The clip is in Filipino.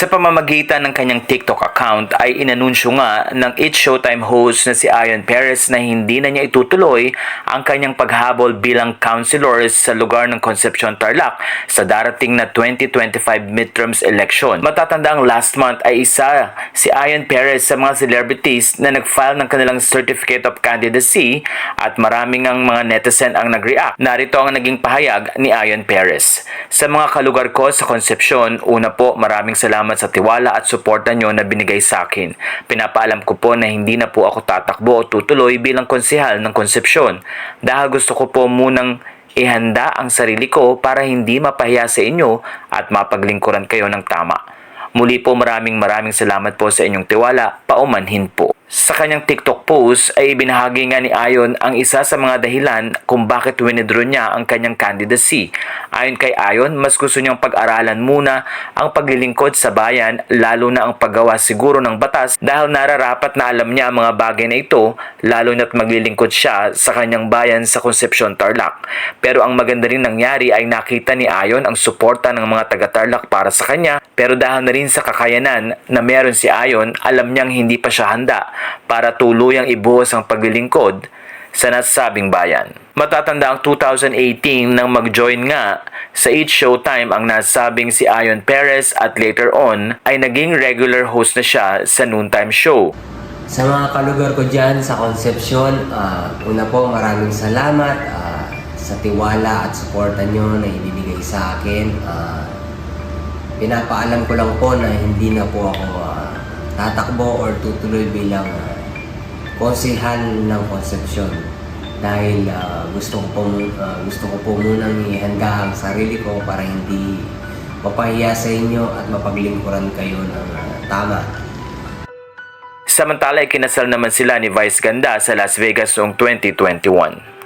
Sa pamamagitan ng kanyang TikTok account ay inanunsyo nga ng It's Showtime host na si Ayon Perez na hindi na niya itutuloy ang kanyang paghabol bilang councilor sa lugar ng Concepcion Tarlac sa darating na 2025 midterms election. Matatandang last month ay isa si Ayon Perez sa mga celebrities na nag-file ng kanilang Certificate of Candidacy at maraming ang mga netizen ang nag-react. Narito ang naging pahayag ni Ayon Perez. Sa mga kalugar ko sa Concepcion, una po maraming salamat sa tiwala at suporta nyo na binigay sa akin. Pinapaalam ko po na hindi na po ako tatakbo o tutuloy bilang konsehal ng Concepcion dahil gusto ko po munang ihanda ang sarili ko para hindi mapahiya sa inyo at mapaglingkuran kayo ng tama. Muli po maraming maraming salamat po sa inyong tiwala, paumanhin po. Sa kanyang TikTok post ay ibinahagi nga ni Ayon ang isa sa mga dahilan kung bakit winidro niya ang kanyang candidacy. Ayon kay Ayon, mas gusto niyang pag-aralan muna ang paglilingkod sa bayan lalo na ang paggawa siguro ng batas dahil nararapat na alam niya ang mga bagay na ito lalo na't maglilingkod siya sa kanyang bayan sa Concepcion Tarlac. Pero ang maganda rin nangyari ay nakita ni Ayon ang suporta ng mga taga-Tarlac para sa kanya pero dahil na rin sa kakayanan na meron si Ayon, alam niyang hindi pa siya handa para tuluyang ibuhos ang paglilingkod sa nasabing bayan. Matatanda ang 2018 nang mag-join nga sa Eat Showtime ang nasabing si Ayon Perez at later on ay naging regular host na siya sa noontime show. Sa mga kalugar ko dyan sa Concepcion, ah, una po maraming salamat ah, sa tiwala at suporta nyo na ibibigay sa akin. Ah, pinapaalam ko lang po na hindi na po ako ah, tatakbo or tutuloy bilang uh, konsihal ng Concepcion dahil ah, gusto ko po ah, gusto ko po munang ihanda ang sarili ko para hindi mapahiya sa inyo at mapaglingkuran kayo ng ah, tama. Samantala, ikinasal naman sila ni Vice Ganda sa Las Vegas noong 2021.